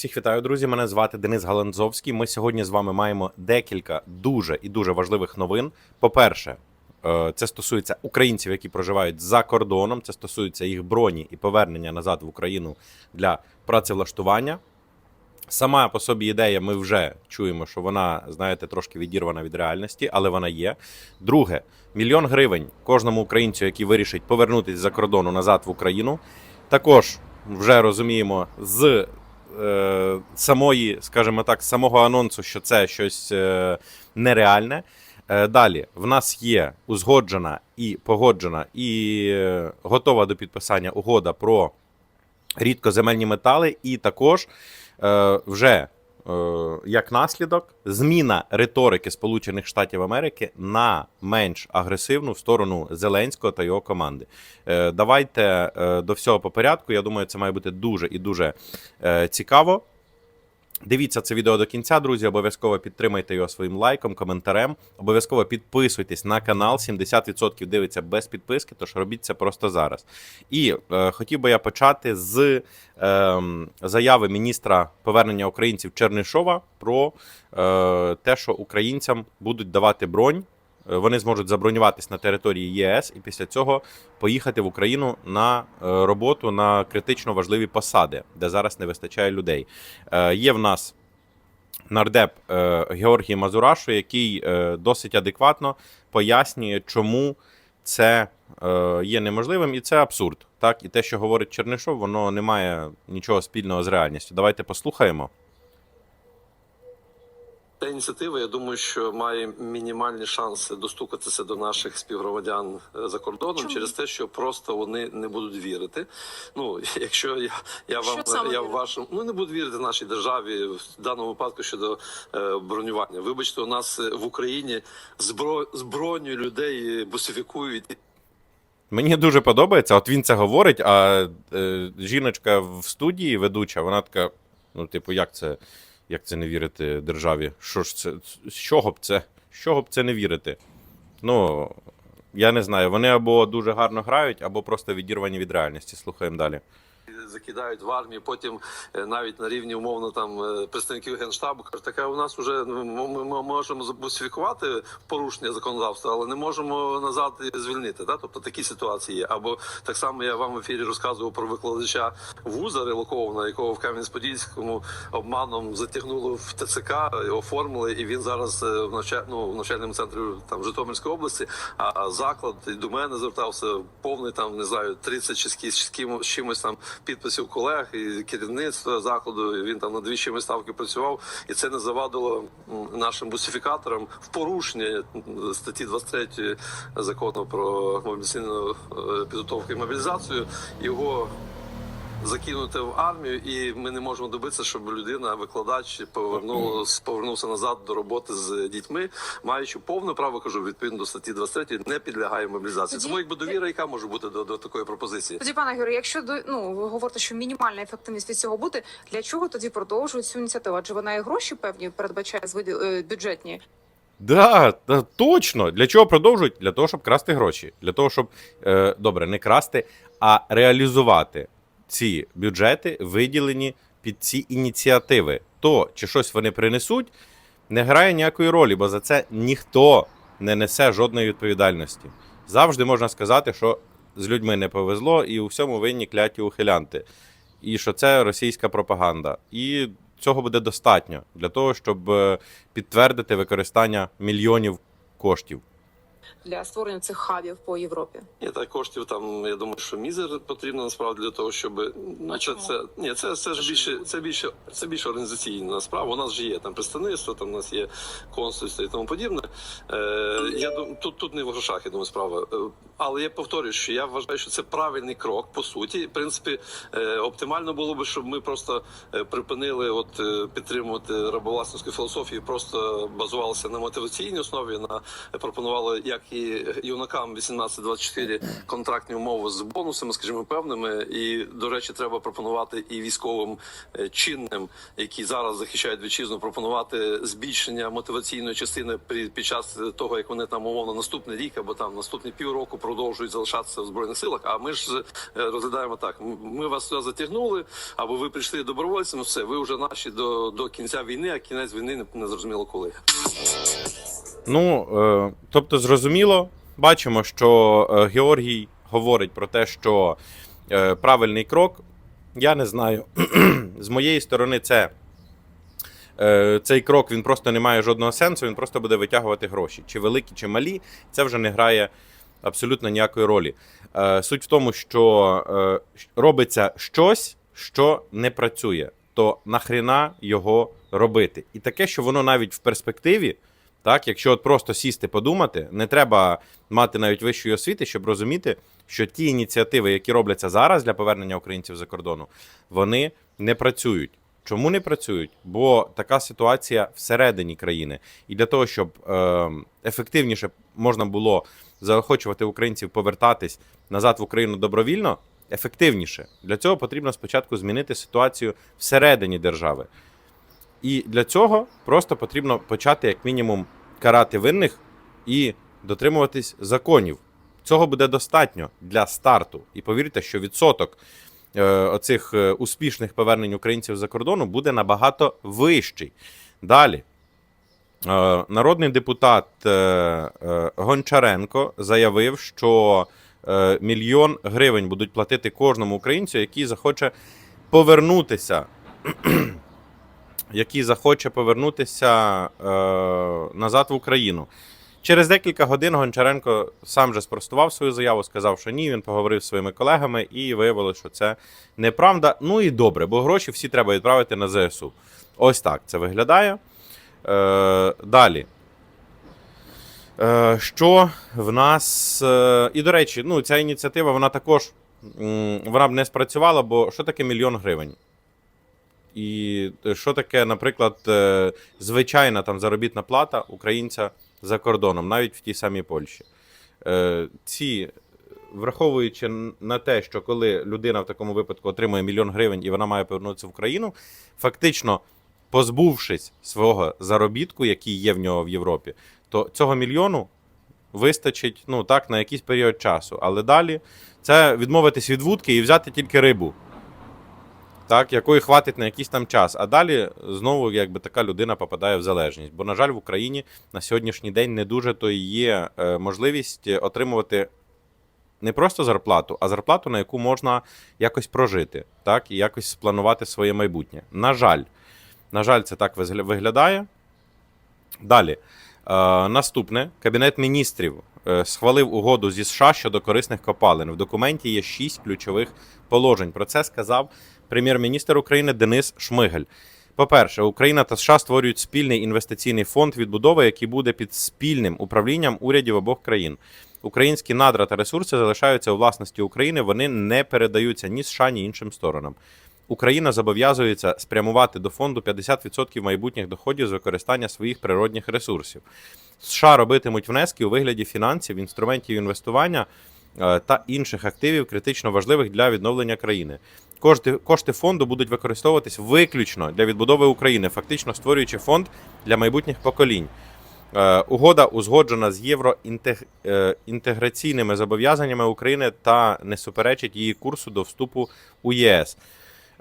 Всіх вітаю, друзі. Мене звати Денис Галанзовський. Ми сьогодні з вами маємо декілька дуже і дуже важливих новин. По-перше, е, це стосується українців, які проживають за кордоном. Це стосується їх броні і повернення назад в Україну для працевлаштування. Сама по собі ідея, ми вже чуємо, що вона, знаєте, трошки відірвана від реальності, але вона є. Друге, мільйон гривень кожному українцю, який вирішить повернутися за кордону назад в Україну. Також вже розуміємо з е, самої, скажімо так, самого анонсу, що це щось е, нереальне. Е, далі в нас є узгоджена і погоджена, і готова до підписання угода про рідкоземельні метали, і також вже як наслідок зміна риторики Сполучених Штатів Америки на менш агресивну в сторону Зеленського та його команди. Е, давайте е, до всього по порядку. Я думаю, це має бути дуже і дуже е, цікаво. Дивіться це відео до кінця, друзі. Обов'язково підтримайте його своїм лайком, коментарем. Обов'язково підписуйтесь на канал. 70% дивиться без підписки, тож робіть це просто зараз. І е, хотів би я почати з е, заяви міністра повернення українців Чернишова про е, те, що українцям будуть давати бронь. Е, Вони зможуть забронюватись на території ЄС і після цього поїхати в Україну на е, роботу на критично важливі посади, де зараз не вистачає людей. Е, Є в нас нардеп Георгій Мазурашу, який досить адекватно пояснює, чому це є неможливим, і це абсурд. Так, і те, що говорить Чернишов, воно не має нічого спільного з реальністю. Давайте послухаємо. Ця ініціатива, я думаю, що має мінімальні шанси достукатися до наших співгромадян е, за кордоном Чому? через те, що просто вони не будуть вірити. Ну, якщо я, я Що вам саме я вашому ну не будуть вірити нашій державі в даному випадку щодо е, бронювання. Вибачте, у нас е, в Україні збро, зброю людей бусифікують Мені дуже подобається. От він це говорить, а е, жіночка в студії ведуча, вона така: ну, типу, як це, як це не вірити державі? Що ж це? З чого б це? З чого б це не вірити? Ну, я не знаю. Вони або дуже гарно грають, або просто відірвані від реальності. Слухаємо далі. Закидають в армію. Потім е, навіть на рівні умовно там е, представників генштабу кажуть, таке у нас вже ну, ми, можемо забусифікувати порушення законодавства, але не можемо назад звільнити. Да? Тобто такі ситуації є. Або так само я вам в ефірі розказував про викладача вуза релокованого, якого в Кам'янець-Подільському обманом затягнули в ТЦК, оформили, і він зараз е, в навча... ну, в навчальному центрі там Житомирської області. А заклад і до мене звертався повний там не знаю 30 чи з чимось там підписів колег і керівництва закладу. Він там на дві чимось ставки працював, і це не завадило нашим бусифікаторам в порушення статті 23 закону про мобілізаційну е, підготовку і мобілізацію. Його закинути в армію, і ми не можемо добитися, щоб людина, викладач, повернула повернувся назад до роботи з дітьми, маючи повне право, кажу, відповідно до статті 23, не підлягає мобілізації. Тому якби довіра, яка може бути до, до такої пропозиції? Тоді, пане Георгію, якщо до ну ви говорите, що мінімальна ефективність від цього буде, для чого тоді продовжують цю ініціативу? Адже вона і гроші певні передбачає з виді- е, бюджетні. Да, та, точно. Для чого продовжують? Для того, щоб красти гроші. Для того, щоб е, добре, не красти, а реалізувати ці бюджети, виділені під ці ініціативи. То, чи щось вони принесуть, не грає ніякої ролі, бо за це ніхто не несе жодної відповідальності. Завжди можна сказати, що з людьми не повезло, і у всьому винні кляті ухилянти. І що це російська пропаганда. І цього буде достатньо для того, щоб е, підтвердити використання мільйонів коштів. Для створення цих хабів по Європі. Ні, та коштів там, я думаю, що мізер потрібно насправді для того, щоб ну, це, це ні, це, це ж більше, це більше, це більше організаційна справа. У нас же є там представництво, там у нас є консульство і тому подібне. Е, я дум, тут, тут не в грошах, я думаю, справа. Е, але я повторюю, що я вважаю, що це правильний крок по суті. В принципі, е, оптимально було би, щоб ми просто е, припинили от е, підтримувати рабовласницьку філософію, просто базувалися на мотиваційній основі, на пропонували як як і юнакам 18-24 контрактні умови з бонусами, скажімо, певними. І до речі, треба пропонувати і військовим е, чинним, які зараз захищають вітчизну, пропонувати збільшення мотиваційної частини при- під час того, як вони там умовно наступний рік або там наступні півроку продовжують залишатися в збройних силах. А ми ж е, розглядаємо так: ми вас сюди затягнули, або ви прийшли добровольцями. Все, ви вже наші до, до кінця війни, а кінець війни не, не зрозуміло коли. Ну, е, тобто, зрозуміло, бачимо, що е, Георгій говорить про те, що е, правильний крок. Я не знаю. З моєї сторони, це. Цей крок він просто не має жодного сенсу, він просто буде витягувати гроші. Чи великі, чи малі, це вже не грає абсолютно ніякої ролі. Суть в тому, що робиться щось, що не працює, то нахріна його робити. І таке, що воно навіть в перспективі, так, якщо от просто сісти, подумати, не треба мати навіть вищої освіти, щоб розуміти, що ті ініціативи, які робляться зараз для повернення українців за кордону, вони не працюють. Чому не працюють? Бо така ситуація всередині країни. І для того, щоб е, ефективніше можна було заохочувати українців повертатись назад в Україну добровільно, ефективніше. Для цього потрібно спочатку змінити ситуацію всередині держави. І для цього просто потрібно почати, як мінімум, карати винних і дотримуватись законів. Цього буде достатньо для старту. І повірте, що відсоток е, оцих е, успішних повернень українців за кордону буде набагато вищий. Далі. Е, Народний депутат Гончаренко заявив, що мільйон гривень будуть платити кожному українцю, який захоче повернутися який захоче повернутися е, назад в Україну. Через декілька годин Гончаренко сам же спростував свою заяву, сказав, що ні, він поговорив зі своїми колегами і виявилося, що це неправда. Ну і добре, бо гроші всі треба відправити на ЗСУ. Ось так це виглядає. Е, далі. Е, що в нас. Е, і, до речі, ну, ця ініціатива вона також вона б не спрацювала, бо що таке мільйон гривень? І що таке, наприклад, е, звичайна там заробітна плата українця за кордоном, навіть в тій самій Польщі. Е, Ці, враховуючи на те, що коли людина в такому випадку отримує мільйон гривень і вона має повернутися в Україну, фактично позбувшись свого заробітку, який є в нього в Європі, то цього мільйону вистачить ну так на якийсь період часу. Але далі це відмовитись від вудки і взяти тільки рибу так, якої хватить на якийсь там час. А далі знову якби така людина попадає в залежність. Бо, на жаль, в Україні на сьогоднішній день не дуже то є е, можливість отримувати не просто зарплату, а зарплату, на яку можна якось прожити, так, і якось спланувати своє майбутнє. На жаль, на жаль, це так виглядає. Далі. Е, наступне Кабінет міністрів е, схвалив угоду зі США щодо корисних копалин. В документі є шість ключових положень. Про це сказав прем'єр-міністр України Денис Шмигаль. По-перше, Україна та США створюють спільний інвестиційний фонд відбудови, який буде під спільним управлінням урядів обох країн. Українські надра та ресурси залишаються у власності України. Вони не передаються ні США, ні іншим сторонам. Україна зобов'язується спрямувати до фонду 50% майбутніх доходів з використання своїх природних ресурсів. США робитимуть внески у вигляді фінансів, інструментів інвестування та інших активів, критично важливих для відновлення країни. Кошти, кошти фонду будуть використовуватись виключно для відбудови України, фактично створюючи фонд для майбутніх поколінь. Е, Угода узгоджена з євроінтеграційними зобов'язаннями України та не суперечить її курсу до вступу у ЄС.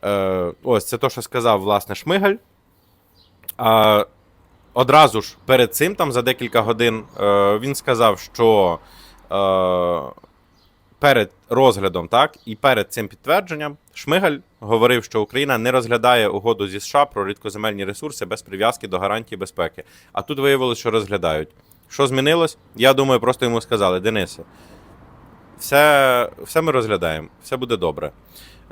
Е, Ось це те, що сказав власне Шмигаль. А, одразу ж перед цим, там за декілька годин, е, він сказав, що е, перед розглядом, так, і перед цим підтвердженням Шмигаль говорив, що Україна не розглядає угоду зі США про рідкоземельні ресурси без прив'язки до гарантій безпеки. А тут виявилось, що розглядають. Що змінилось? Я думаю, просто йому сказали: Денисе, все, все ми розглядаємо, все буде добре.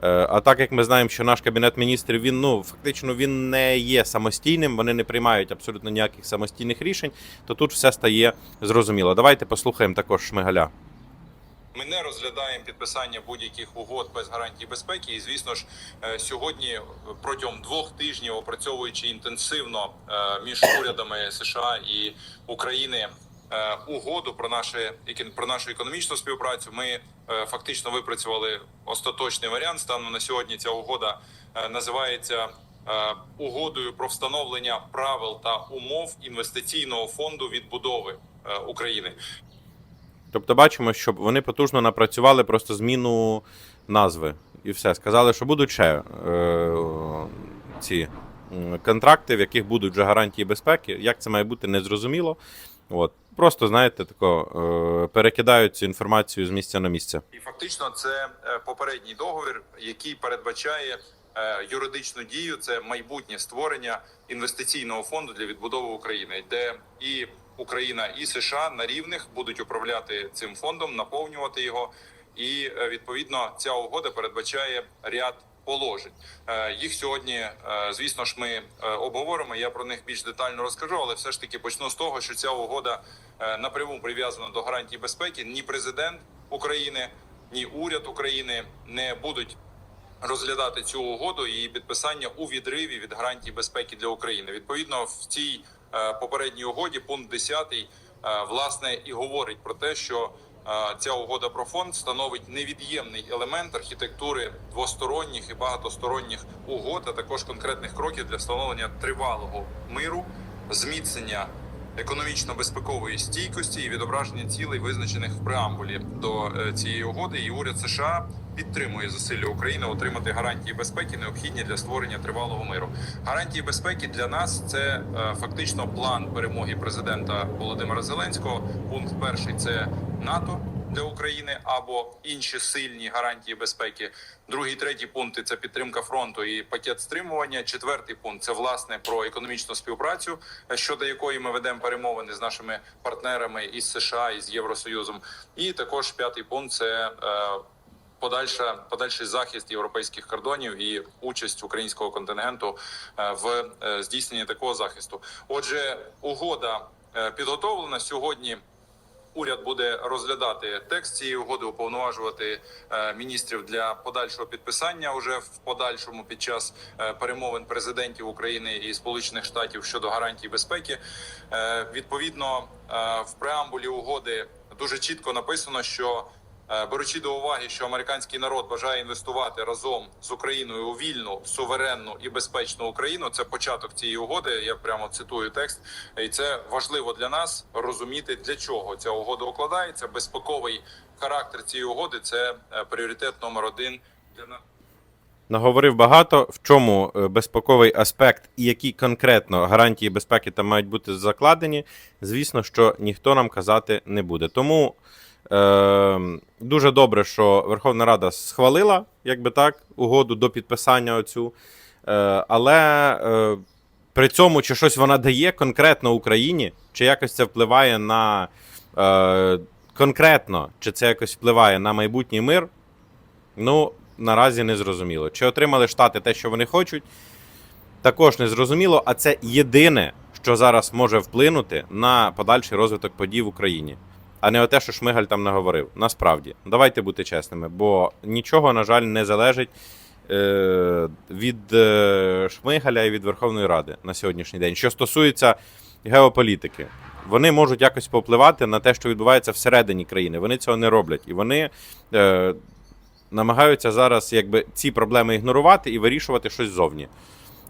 Е, А так як ми знаємо, що наш кабінет міністрів він ну фактично він не є самостійним, вони не приймають абсолютно ніяких самостійних рішень, то тут все стає зрозуміло. Давайте послухаємо також Шмигаля. Ми не розглядаємо підписання будь-яких угод без гарантій безпеки. І звісно ж, е, сьогодні е, протягом двох тижнів, опрацьовуючи інтенсивно е, між урядами США і України угоду про наше про нашу економічну співпрацю. Ми фактично випрацювали остаточний варіант. Станом на сьогодні ця угода називається угодою про встановлення правил та умов інвестиційного фонду відбудови України. Тобто бачимо, що вони потужно напрацювали просто зміну назви. І все. Сказали, що будуть ще е, ці контракти, в яких будуть вже гарантії безпеки. Як це має бути, незрозуміло. От. Просто, знаєте, тако, е, перекидають цю інформацію з місця на місце. І фактично це е, попередній договір, який передбачає е, юридичну дію. Це майбутнє створення інвестиційного фонду для відбудови України, де і Україна, і США на рівних будуть управляти цим фондом, наповнювати його. І е, відповідно ця угода передбачає ряд положень. Е, Їх сьогодні, е, звісно ж, ми обговоримо. Я про них більш детально розкажу, але все ж таки почну з того, що ця угода напряму прив'язана до гарантій безпеки. Ні президент України, ні уряд України не будуть розглядати цю угоду і підписання у відриві від гарантій безпеки для України. Відповідно, в цій попередній угоді, пункт 10, е, власне і говорить про те, що е, ця угода про фонд становить невід'ємний елемент архітектури двосторонніх і багатосторонніх угод, а також конкретних кроків для встановлення тривалого миру, зміцнення економічно-безпекової стійкості і відображення цілей, визначених в преамбулі до е, цієї угоди. І уряд США підтримує зусилля України отримати гарантії безпеки, необхідні для створення тривалого миру. Гарантії безпеки для нас це е, фактично план перемоги президента Володимира Зеленського. Пункт перший це НАТО. Для України або інші сильні гарантії безпеки. Другий, третій пункти це підтримка фронту і пакет стримування. Четвертий пункт це власне про економічну співпрацю, щодо якої ми ведемо перемовини з нашими партнерами із США і з Євросоюзом. І також п'ятий пункт це. е, Подальша подальший захист європейських кордонів і участь українського контингенту е, в е, здійсненні такого захисту. Отже, угода підготовлена сьогодні. Уряд буде розглядати текст цієї угоди, уповноважувати е, міністрів для подальшого підписання уже в подальшому під час е, перемовин президентів України і Сполучених Штатів щодо гарантій безпеки. Е, відповідно, в преамбулі угоди дуже чітко написано, що Беручи до уваги, що американський народ бажає інвестувати разом з Україною у вільну, суверенну і безпечну Україну. Це початок цієї угоди. Я прямо цитую текст, і це важливо для нас розуміти, для чого ця угода укладається. Безпековий характер цієї угоди це е, пріоритет номер один для нас. Наговорив багато, в чому е, безпековий аспект і які конкретно гарантії безпеки там мають бути закладені. Звісно, що ніхто нам казати не буде. Тому е, дуже добре, що Верховна Рада схвалила, якби так, угоду до підписання оцю. Е, але е, при цьому чи щось вона дає конкретно Україні, чи якось це впливає на е, конкретно, чи це якось впливає на майбутній мир, ну, наразі не зрозуміло. Чи отримали Штати те, що вони хочуть, також не зрозуміло, а це єдине, що зараз може вплинути на подальший розвиток подій в Україні. А не те, що Шмигаль там наговорив. Насправді, давайте бути чесними, бо нічого, на жаль, не залежить е, від е, Шмигаля і від Верховної Ради на сьогоднішній день. Що стосується геополітики, вони можуть якось повпливати на те, що відбувається всередині країни. Вони цього не роблять. І вони е, намагаються зараз якби, ці проблеми ігнорувати і вирішувати щось зовні.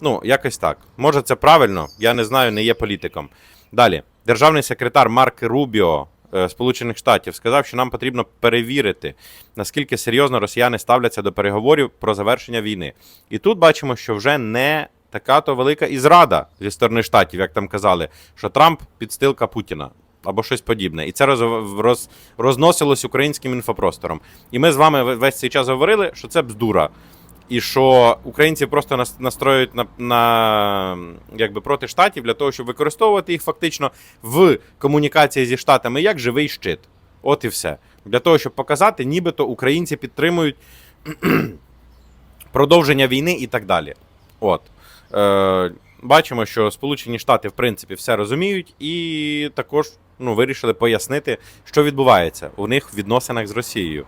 Ну, якось так. Може, це правильно, я не знаю, не є політиком. Далі, державний секретар Марк Рубіо Сполучених Штатів сказав, що нам потрібно перевірити, наскільки серйозно росіяни ставляться до переговорів про завершення війни. І тут бачимо, що вже не така то велика і зрада зі сторони штатів, як там казали, що Трамп підстилка Путіна. Або щось подібне, і це роз, роз, розносилось українським інфопростором. І ми з вами весь цей час говорили, що це бздура, і що українці просто настроюють на, на якби проти штатів для того, щоб використовувати їх фактично в комунікації зі штатами як живий щит. От і все. Для того, щоб показати, нібито українці підтримують продовження війни і так далі. От. Е, бачимо, що Сполучені Штати, в принципі, все розуміють, і також ну, вирішили пояснити, що відбувається у них в відносинах з Росією.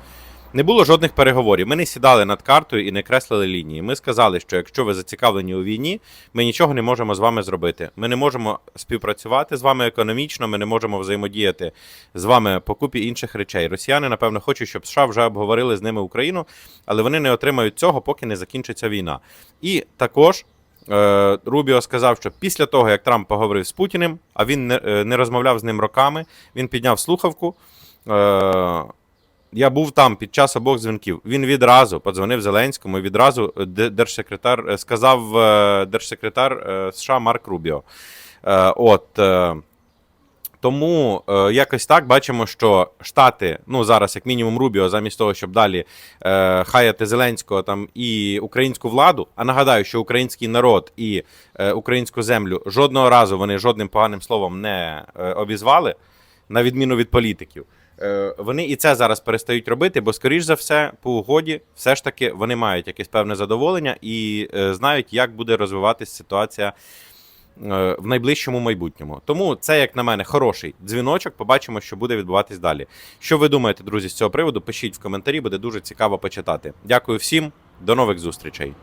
Не було жодних переговорів. Ми не сідали над картою і не креслили лінії. Ми сказали, що якщо ви зацікавлені у війні, ми нічого не можемо з вами зробити. Ми не можемо співпрацювати з вами економічно, ми не можемо взаємодіяти з вами по купі інших речей. Росіяни, напевно, хочуть, щоб США вже обговорили з ними Україну, але вони не отримають цього, поки не закінчиться війна. І також. е, Рубіо сказав, що після того, як Трамп поговорив з Путіним, а він не, е, не розмовляв з ним роками, він підняв слухавку. Я був там під час обох дзвінків. Він відразу подзвонив Зеленському, і відразу е, держсекретар е, сказав е, держсекретар США Марк Рубіо. От. Тому якось так бачимо, що Штати, ну зараз, як мінімум, Рубіо, замість того, щоб далі хаяти Зеленського там і українську владу. А нагадаю, що український народ і українську землю жодного разу вони жодним поганим словом не обізвали, на відміну від політиків. Е, Вони і це зараз перестають робити, бо, скоріш за все, по угоді, все ж таки вони мають якесь певне задоволення і е, знають, як буде розвиватися ситуація е, в найближчому майбутньому. Тому це, як на мене, хороший дзвіночок. Побачимо, що буде відбуватись далі. Що ви думаєте, друзі, з цього приводу? Пишіть в коментарі, буде дуже цікаво почитати. Дякую всім, до нових зустрічей.